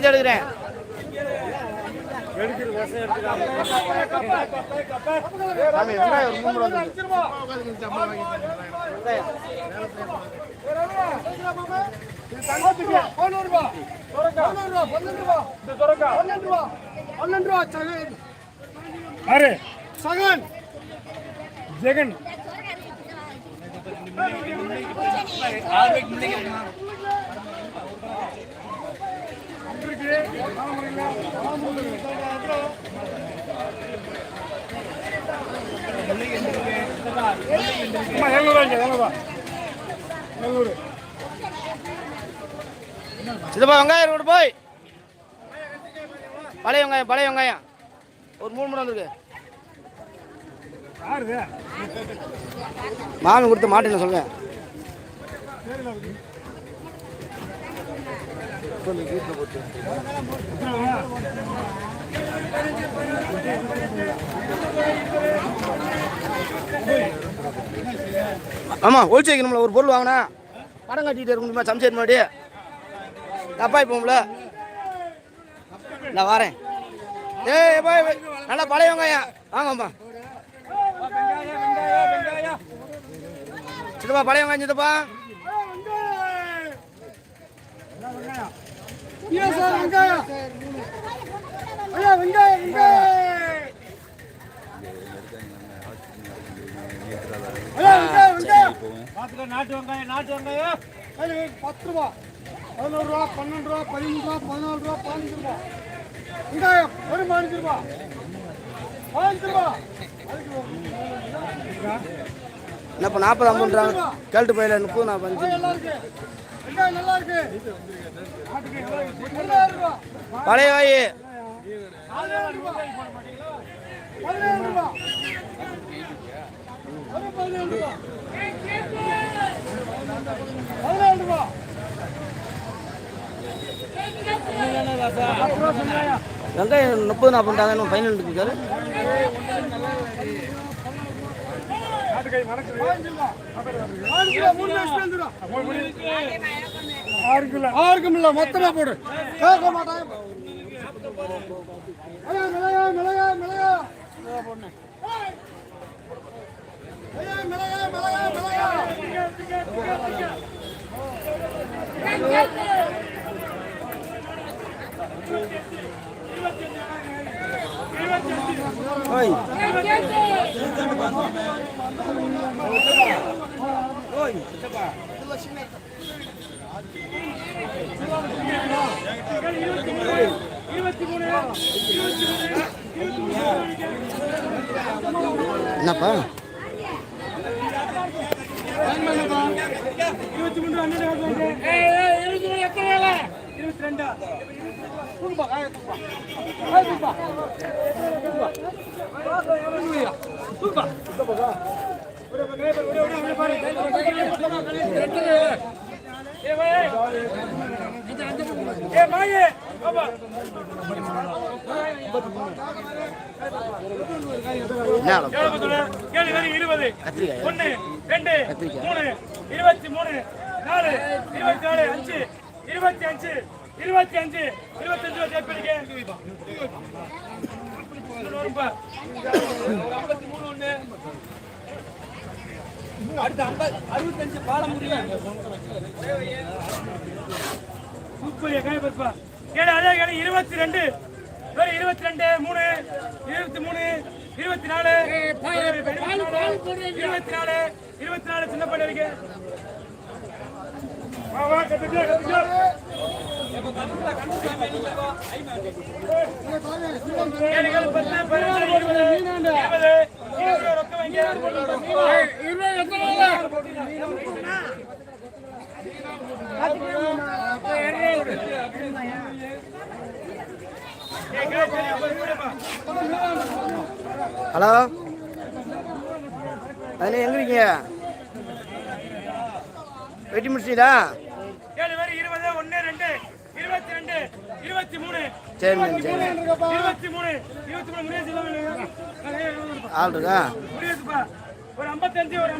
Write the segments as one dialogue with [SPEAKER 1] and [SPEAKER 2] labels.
[SPEAKER 1] கடைசி எடுக்கிறேன். ரூபா வந்துருக்கு.
[SPEAKER 2] அரே சகன். ஜெகன். எழுநூறு
[SPEAKER 1] சிதப்பா வெங்காயம் ரோடு போய். பழைய வெங்காயம் பழைய வெங்காயம். ஒரு மூணு மூணு வந்துருக்கு. மாமி கொடுத்த மாட்டேன்னு சொல்லுங்க ஆமாம் ஒழிச்சு வைக்கணும்ல ஒரு பொருள் வாங்கினா படம் கட்டிகிட்டு இருக்க முடியுமா? சம்சேர் முன்னாடி. தப்பாய் போகும்ல நான் வரேன். ஏய் போய் நல்லா பழைய வெங்காயம். வாங்கம்மா. சித்தப்பா பழைய வெங்காயம் சித்தப்பா
[SPEAKER 2] வெங்காயம் ஐயா வெங்காயம் வெங்காயம் ஐயா வெங்காயம் வெங்காயம் பார்த்துக்க நாட்டு வெங்காயம் நாட்டு வெங்காயம் அது பத்து ரூபா பதினோரு ரூபா பன்னெண்டு ரூபா பதிமூணு ரூபா பதினாலு ரூபா பதினஞ்சு ரூபா வெங்காயம் ஒரு பதினஞ்சு ரூபா பதினஞ்சு ரூபா
[SPEAKER 1] இப்போ நாற்பது ஐம்பதுன்றாங்க கேட்டு போயில முப்பது நான் பஞ்சு. பழைய வாயி. வெங்காயம் முப்பது இன்னும் ஃபைனல் இருக்கு சார்.
[SPEAKER 2] ஆறுக்கும் இல்ல மொத்தமா போடு. கேட்க மாட்டாங்க மிளகா மிளகா மிளகா மிளகா
[SPEAKER 1] ஓய் என்னப்பா?
[SPEAKER 2] இருபத்தி ரெண்டா. கொடுப்பா காய காய கேள்வி இருபது ஒன்னு ரெண்டு மூணு இருபத்தி மூணு நாலு இருபத்தி நாலு அஞ்சு இருபத்தி அஞ்சு. இருபத்தி அஞ்சு இருபத்தஞ்சு வச்சு எப்படிங்க ஐம்பத்தி மூணு ஒண்ணு. அடுத்து ஐம்பது அறுபத்தஞ்சு பாலம் முடியும் சூப்பர் எக்காய் பருப்பா அதே கேளு இருபத்தி ரெண்டு. இருபத்தி ரெண்டு மூணு. இருபத்தி மூணு இருபத்தி நாலு. இருபத்தி நாலு இருபத்தி நாலு சின்ன பண்ண இருக்கு
[SPEAKER 1] ஹலோ? அதில் எங்க இருக்கீங்க? வெட்டி முடிச்சிட்டீங்களா?
[SPEAKER 2] இருபத்தி மூணு.
[SPEAKER 1] சரிண்ணே சரி
[SPEAKER 2] இருபத்தி ஒரு ஐம்பத்தஞ்சு ஒரு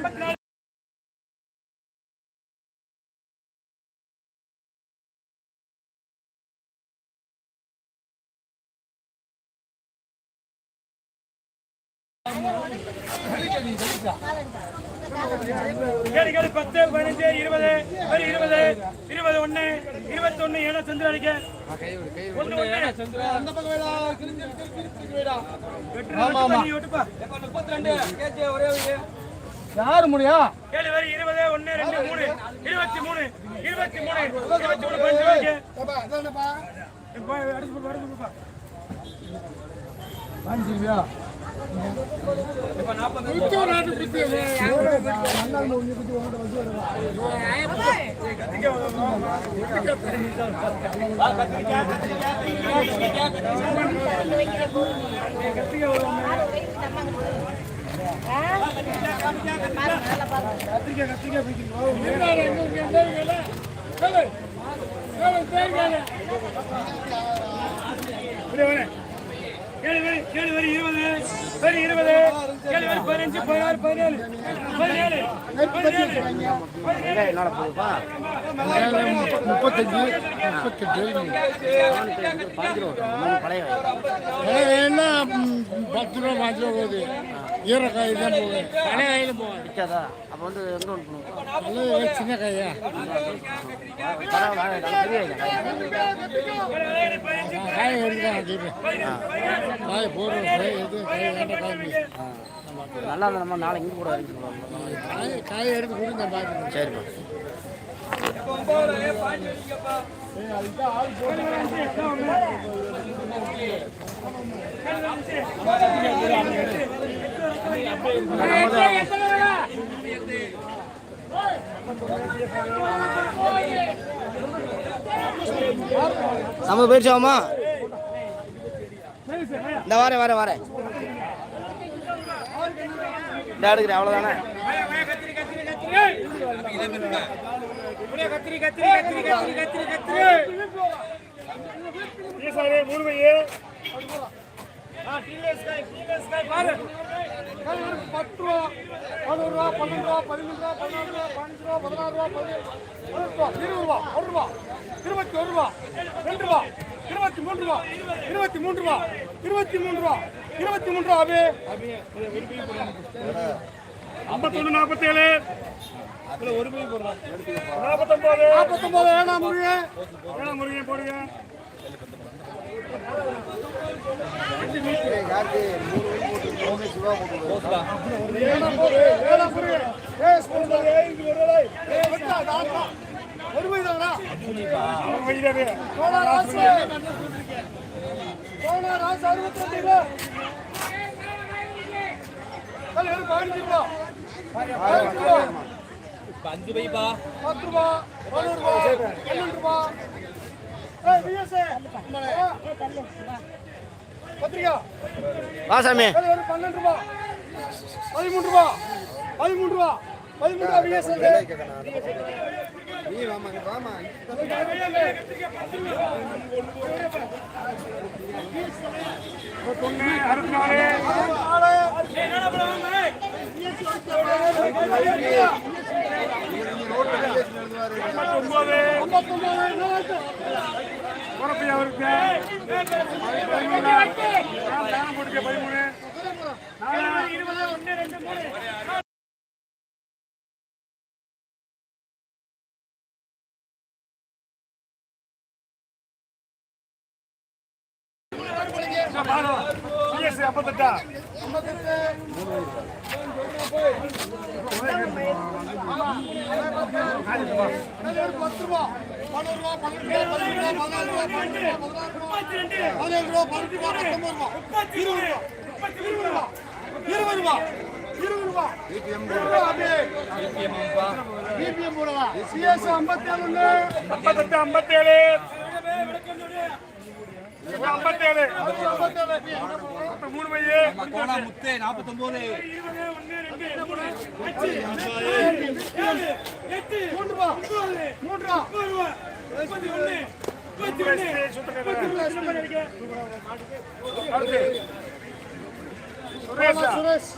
[SPEAKER 3] கேளு பத்து பதினஞ்சு இருபது ஒரு இருபது இருபது ஒண்ணு இருபத்தி ஒண்ணு ஏழு சந்திர அடிக்க
[SPEAKER 2] யாரு முடியா?
[SPEAKER 3] கேளு வரி இருபது ஒண்ணு ரெண்டு மூணு. இருபத்தி மூணு இருபத்தி மூணு இருபத்தி மூணு பதினஞ்சு வைக்க
[SPEAKER 2] கத்திரிக்காய் கத்திரிக்காய்
[SPEAKER 3] அடிச்சு
[SPEAKER 2] கேளு
[SPEAKER 3] வரி கேளு வரி இருபது வரி இருபது. கேளு வரி பதினஞ்சு பதினாறு பதினேழு. பதினேழு பதினேழு.
[SPEAKER 1] வெங்காயம் என்னால போகுதுப்பா
[SPEAKER 2] முப்பத்தஞ்சு முப்பத்தெட்டு
[SPEAKER 1] பழைய
[SPEAKER 2] என்ன? பத்து ரூபா பாஞ்சு ரூபா போகுது. ஈரக்காய் தான் போகுது பழைய காயில் போகாது
[SPEAKER 1] விற்காதா அப்போ வந்து எங்கே ஒன்று பண்ணுவோம்
[SPEAKER 2] நல்ல சின்ன காயா.
[SPEAKER 1] காய்.
[SPEAKER 2] காய் எடுத்துதான் வச்சுருக்கேன் காய் போடுறோம் காய் எது காய் வேண்டாம் காய்.
[SPEAKER 1] நல்லா இருந்தா நம்ம நாளைக்கு கூட.
[SPEAKER 2] காய் காய் எடுத்து கொடுங்க
[SPEAKER 1] சரிப்பா நம்ம போயிடுச்சு ஆமா இந்த வரேன் வாரேன் வாரேன் இந்த எடுக்கிறேன் அவ்வளோதானே
[SPEAKER 3] கத்திரி கத்திரி கத்திரி கத்திரி கத்திரி கத்திரி மூணு பாரு
[SPEAKER 2] பத்து ரூபா பதினோரு ரூபா பன்னெண்டு ரூபா பதிமூணு ரூபா பதினாலு ரூபா பதினஞ்சு ரூபா பதினாறு ரூபா பதினேழு ரூபா இருபது ரூபா ஒரு ரூபா இருபத்தி ஒரு ரூபா ரெண்டு ரூபா இருபத்தி மூணு ரூபா இருபத்தி மூணு ரூபா இருபத்தி மூணு ரூபா இருபத்தி மூணு ரூபா அபி.
[SPEAKER 3] ஐம்பத்தொன்னு நாற்பத்தேழு. நாற்பத்தொன்பது
[SPEAKER 2] நாற்பத்தொன்பது வேணாம் முருகன்
[SPEAKER 3] ஏழாம் முருகன் போடுங்க.
[SPEAKER 4] அஞ்சு பைப்பா
[SPEAKER 2] பத்து ரூபா பதினோரு ரூபா பன்னெண்டு ரூபா
[SPEAKER 1] வா சாமி.
[SPEAKER 2] பன்னெண்டு ரூபா பதிமூணு ரூபா பதிமூணு ரூபா பதிமூணு
[SPEAKER 3] ஒன்பது குறப்பி அவருக்கு பதிமூணு தானம் போட்டுக்க பதிமூணு நாலு இருபது ஒன்று ரெண்டு மூணு ஐம்பத்தெட்டா
[SPEAKER 2] பத்து ரூபா பதினோரு ரூபா பன்னெண்டு ரூபா பதினாலு ரூபா ரூபா பதினேழு ரூபா பதினெட்டு ரூபா பத்தொன்பது ரூபா இருபது ரூபா இருபது ரூபா இருபது ரூபா பிபிஎம் போடவா சிஎஸ் ஐம்பத்தேழு
[SPEAKER 3] ஐம்பத்தெட்டு ஐம்பத்தேழு ஐம்பத்தேழு. மூணு
[SPEAKER 4] போனா முத்து நாற்பத்தொன்பது
[SPEAKER 2] மூன்று
[SPEAKER 3] முப்பத்தி ஒன்று முப்பத்தி ஒன்று சுரேஷா
[SPEAKER 2] சுரேஷ்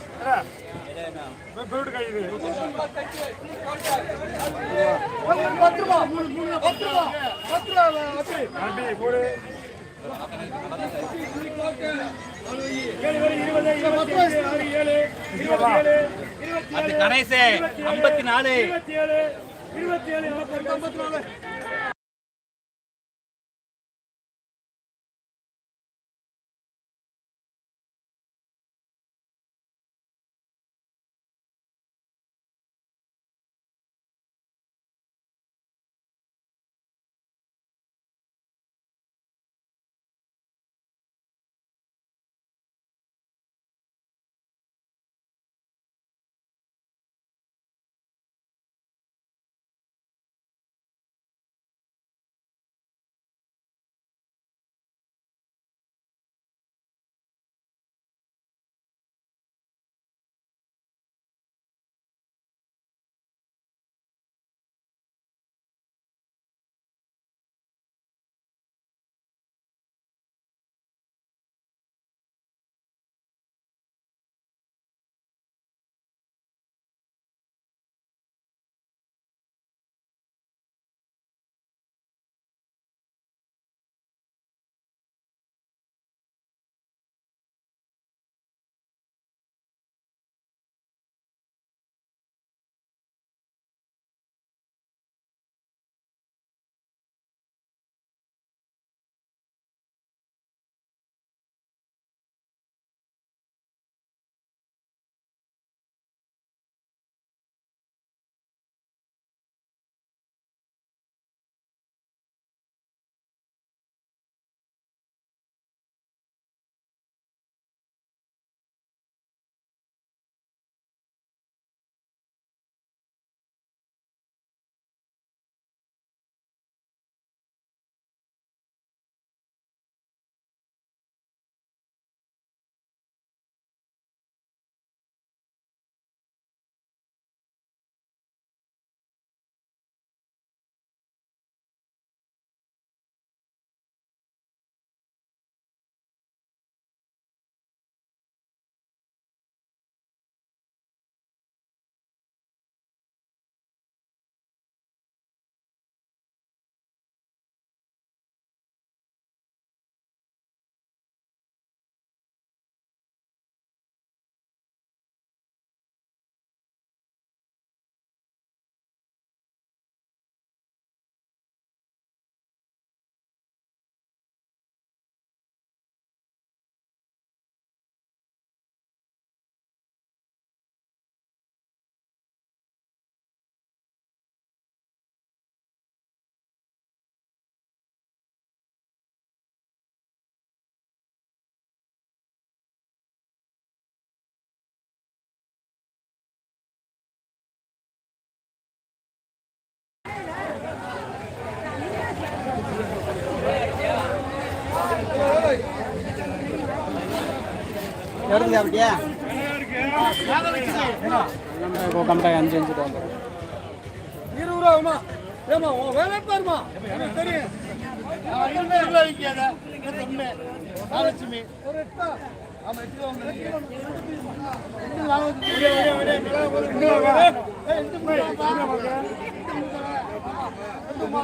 [SPEAKER 2] பத்து ரூபா பத்து ரூபா பத்து ரூபா.
[SPEAKER 3] போடு.
[SPEAKER 4] அது கணேசே ஐம்பத்தி நாலு.
[SPEAKER 3] இருபத்தி ஏழு இருபத்தி ஏழு ஐம்பத்தி நாலு.
[SPEAKER 1] எடுக்குது அப்படியே
[SPEAKER 2] இருபது ரூபா ஆகுமா ஏமா உன் வேலை பாருமா எனக்கு தெரியும். ஒரு எட்டா? ஆமா எட்டு ரூபா